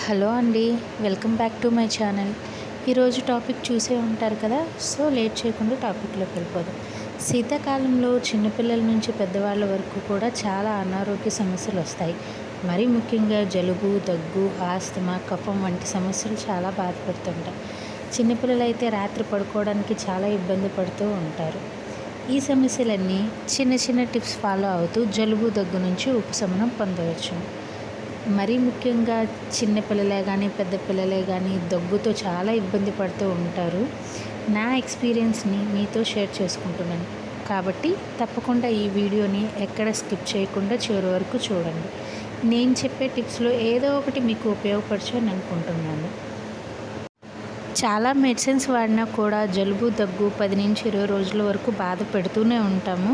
Hello అండి welcome back to my channel. ఈరోజు topic చూసే ఉంటారు కదా సో లేట్ చేయకుండా టాపిక్లోకి వెళ్ళిపోదాం. శీతాకాలంలో చిన్నపిల్లల నుంచి పెద్దవాళ్ళ వరకు కూడా చాలా అనారోగ్య సమస్యలు వస్తాయి. మరీ ముఖ్యంగా జలుబు దగ్గు ఆస్తమా కఫం వంటి సమస్యలు చాలా బాధపడుతుంటాయి. చిన్నపిల్లలు అయితే రాత్రి పడుకోవడానికి చాలా ఇబ్బంది పడుతూ ఉంటారు. ఈ సమస్యలన్నీ చిన్న చిన్న టిప్స్ ఫాలో అవుతూ జలుబు దగ్గు నుంచి ఉపశమనం పొందవచ్చు. మరీ ముఖ్యంగా చిన్న పిల్లలే కానీ పెద్ద పిల్లలే కానీ దగ్గుతో చాలా ఇబ్బంది పడుతూ ఉంటారు. నా ఎక్స్పీరియన్స్ని మీతో షేర్ చేసుకుంటున్నాను. కాబట్టి తప్పకుండా ఈ వీడియోని ఎక్కడ స్కిప్ చేయకుండా చివరి వరకు చూడండి. నేను చెప్పే టిప్స్లో ఏదో ఒకటి మీకు ఉపయోగపరచని అనుకుంటున్నాను. చాలా మెడిసిన్స్ వాడినా కూడా జలుబు దగ్గు పది నుంచి ఇరవై రోజుల వరకు బాధ పెడుతూనే ఉంటాము.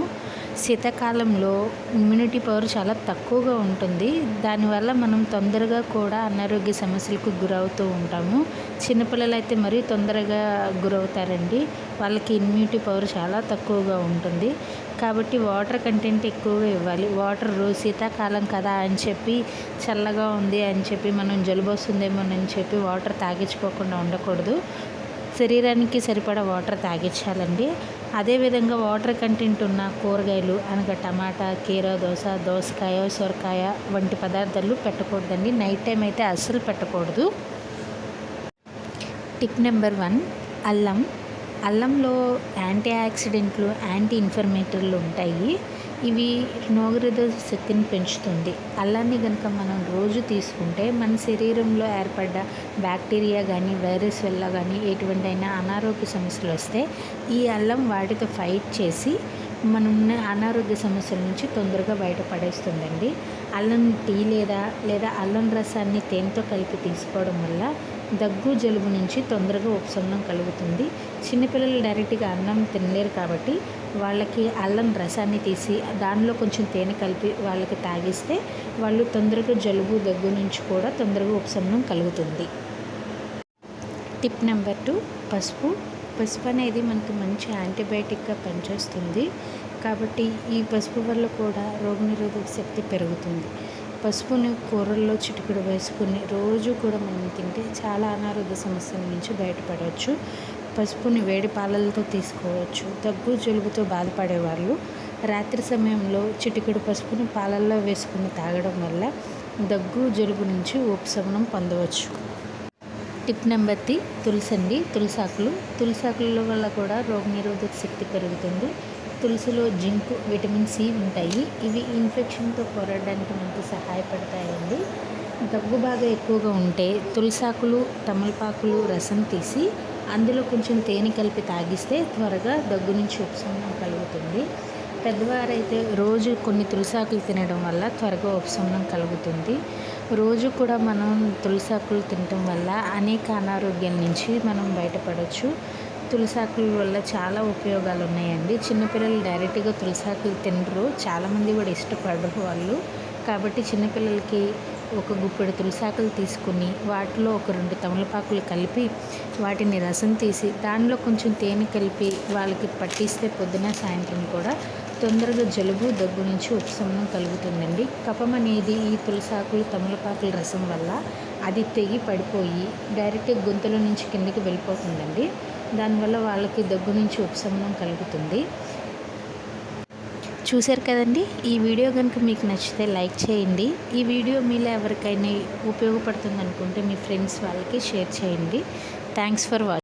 శీతాకాలంలో ఇమ్యూనిటీ పవర్ చాలా తక్కువగా ఉంటుంది. దానివల్ల మనం తొందరగా కూడా అనారోగ్య సమస్యలకు గురవుతూ ఉంటాము. చిన్నపిల్లలు అయితే మరీ తొందరగా గురవుతారండి. వాళ్ళకి ఇమ్యూనిటీ పవర్ చాలా తక్కువగా ఉంటుంది. కాబట్టి వాటర్ కంటెంట్ ఎక్కువగా ఇవ్వాలి. వాటర్ శీతాకాలం కదా అని చెప్పి చల్లగా ఉంది అని చెప్పి మనం జలుబు వస్తుందేమోనని చెప్పి వాటర్ తాగించుకోకుండా ఉండకూడదు. శరీరానికి సరిపడా వాటర్ తాగించాలండి. అదేవిధంగా వాటర్ కంటెంట్ ఉన్న కూరగాయలు అనగా టమాటా కీర దోస దోసకాయ సొరకాయ వంటి పదార్థాలు పెట్టకూడదండి. నైట్ టైం అయితే అస్సలు పెట్టకూడదు. టిప్ నెంబర్ వన్ అల్లం. అల్లంలో యాంటీ ఆక్సిడెంట్లు యాంటీ ఇన్ఫర్మేటర్లు ఉంటాయి. ఇవి నోగరిద శక్తిని పెంచుతుంది. అల్లాన్ని కనుక మనం రోజు తీసుకుంటే మన శరీరంలో ఏర్పడ్డ బ్యాక్టీరియా కానీ వైరస్ వల్ల కానీ ఎటువంటి అయినా అనారోగ్య సమస్యలు వస్తే ఈ అల్లం వాటితో ఫైట్ చేసి మనం అనారోగ్య సమస్యల నుంచి తొందరగా బయటపడేస్తుందండి. అల్లం టీ లేదా లేదా అల్లం రసాన్ని తేనెతో కలిపి తీసుకోవడం వల్ల దగ్గు జలుబు నుంచి తొందరగా ఉపశమనం కలుగుతుంది. చిన్నపిల్లలు డైరెక్ట్గా అన్నం తినలేరు కాబట్టి వాళ్ళకి అల్లం రసాన్ని తీసి దానిలో కొంచెం తేనె కలిపి వాళ్ళకి తాగిస్తే వాళ్ళు తొందరగా జలుబు దగ్గు నుంచి కూడా తొందరగా ఉపశమనం కలుగుతుంది. టిప్ నెంబర్ టూ పసుపు. పసుపు అనేది మనకి మంచి యాంటీబయాటిక్గా పనిచేస్తుంది కాబట్టి ఈ పసుపు వల్ల కూడా రోగనిరోధక శక్తి పెరుగుతుంది. పసుపుని కూరల్లో చిటికెడు వేసుకుని రోజు కూడా మనం తింటే చాలా అనారోగ్య సమస్యల నుంచి బయటపడవచ్చు. పసుపుని వేడి పాలలతో తీసుకోవచ్చు. దగ్గు జలుబుతో బాధపడే వాళ్ళు రాత్రి సమయంలో చిటికెడు పసుపుని పాలల్లో వేసుకుని తాగడం వల్ల దగ్గు జలుబు నుంచి ఉపశమనం పొందవచ్చు. టిప్ నెంబర్ త్రీ తులసి అండి తులసాకులు. తులసాకుల వల్ల కూడా రోగనిరోధక శక్తి పెరుగుతుంది. తులసిలో జింక్ విటమిన్ సి ఉంటాయి. ఇవి ఇన్ఫెక్షన్తో పోరాడడానికి మనకు సహాయపడతాయండి. దగ్గు బాగా ఎక్కువగా ఉంటే తులసాకులు తమలపాకులు రసం తీసి అందులో కొంచెం తేనె కలిపి తాగిస్తే త్వరగా దగ్గు నుంచి ఉపశమనం కలుగుతుంది. పెద్దవారైతే రోజు కొన్ని తులసాకులు తినడం వల్ల త్వరగా ఉపశమనం కలుగుతుంది. రోజు కూడా మనం తులసాకులు తినటం వల్ల అనేక అనారోగ్యాల నుంచి మనం బయటపడవచ్చు తులసాకుల వల్ల చాలా ఉపయోగాలు ఉన్నాయండి చిన్నపిల్లలు డైరెక్ట్గా తులసాకులు తినరు. చాలామంది కూడా ఇష్టపడరు వాళ్ళు. కాబట్టి చిన్నపిల్లలకి ఒక గుప్పెడు తులసాకులు తీసుకుని వాటిలో ఒక రెండు తమలపాకులు కలిపి వాటిని రసం తీసి దానిలో కొంచెం తేనె కలిపి వాళ్ళకి పట్టిస్తే పొద్దున సాయంత్రం కూడా తొందరగా జలుబు దగ్గు నుంచి ఉపశమనం కలుగుతుందండి. కఫం అనేది ఈ తులసాకులు తమలపాకుల రసం వల్ల అది తెగి పడిపోయి డైరెక్ట్ గొంతుల నుంచి కిందకి వెళ్ళిపోతుందండి. దానివల్ల వాళ్ళకి దగ్గు నుంచి ఉపశమనం కలుగుతుంది. చూశారు కదండి? ఈ వీడియో కనుక మీకు నచ్చితే లైక్ చేయండి. ఈ వీడియో మీలో ఎవరికైనా ఉపయోగపడుతుంది అనుకుంటే మీ ఫ్రెండ్స్ వాళ్ళకి షేర్ చేయండి. Thanks for watching